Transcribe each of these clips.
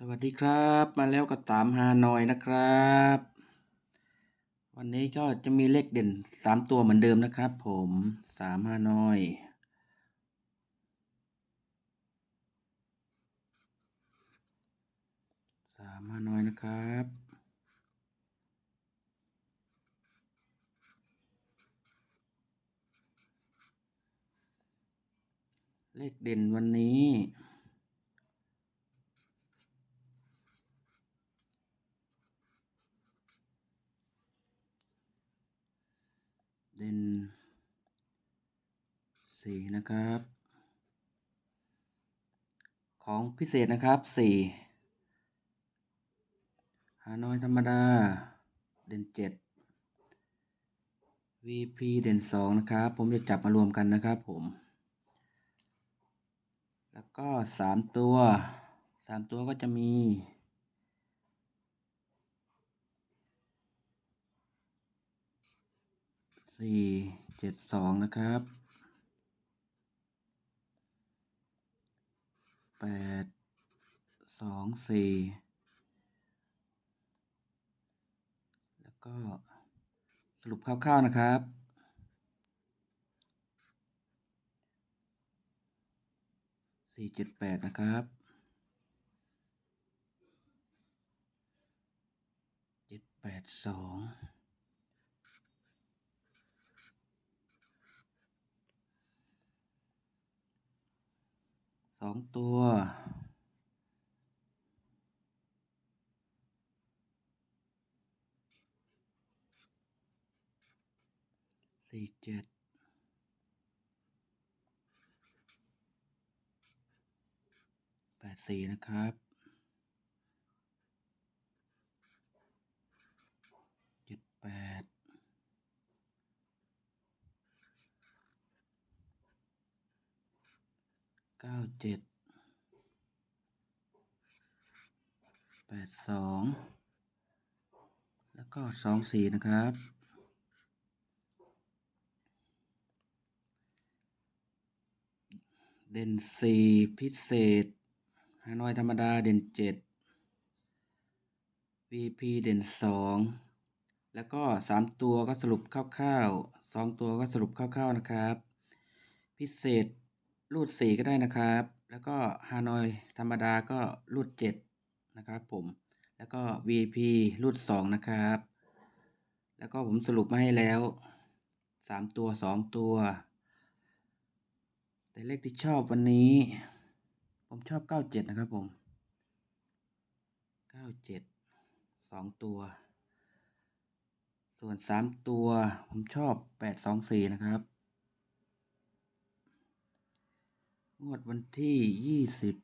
สวัสดีครับ มาแล้วก็ตามฮานอยนะครับ วันนี้ก็จะมีเลขเด่นสามตัวเหมือนเดิมนะครับ ผมสามฮานอย สามฮานอยนะครับเลขเด่นวันนี้ 4 นะครับ ของพิเศษนะครับ 4 หาน้อยธรรมดา เด่น 7 VP เด่น 2 นะครับ ผมจะจับมารวมกันนะครับผม แล้วก็ 3 ตัว 3 ตัวก็จะมีสี่เจ็ดสองนะครับ แปดสองสี่แล้วก็สรุปคร่าวๆนะครับสี่เจ็ดแปดนะครับเจ็ดแปดสอง องตัว สี่เจ็ดแปดสี่นะครับ เจ็ดแปด เก้าเจ็ดแปดสองแล้วก็สองสี่นะครับ เด่นสี่พิเศษฮานอยธรรมดาเด่นเจ็ด VP เด่นสองแล้วก็สามตัวก็สรุปคร่าวๆสองตัวก็สรุปคร่าวๆนะครับ พิเศษ รูดสี่ก็ได้นะครับ แล้วก็ฮานอยธรรมดาก็รูดเจ็ดนะครับผม แล้วก็ VP รูดสองนะครับ แล้วก็ผมสรุปมาให้แล้วสามตัวสองตัว แต่เลขที่ชอบวันนี้ ผมชอบเก้าเจ็ดนะครับผมเก้าเจ็ดสองตัว ส่วนสามตัวผมชอบแปดสองสี่นะครับ งวดวันที่ยี่สิบ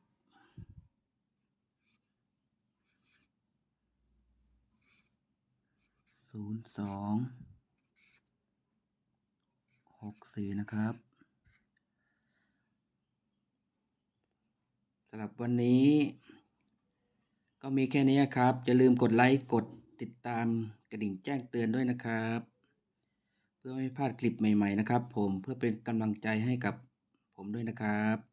ศูนย์สองหกสี่นะครับสำหรับวันนี้ ก็มีแค่นี้ครับ อย่าลืมกดไลค์ กดติดตามกระดิ่งแจ้งเตือนด้วยนะครับ เพื่อไม่พลาดคลิปใหม่ ๆ นะครับ ผมเพื่อเป็นกำลังใจให้กับผมด้วยนะครับ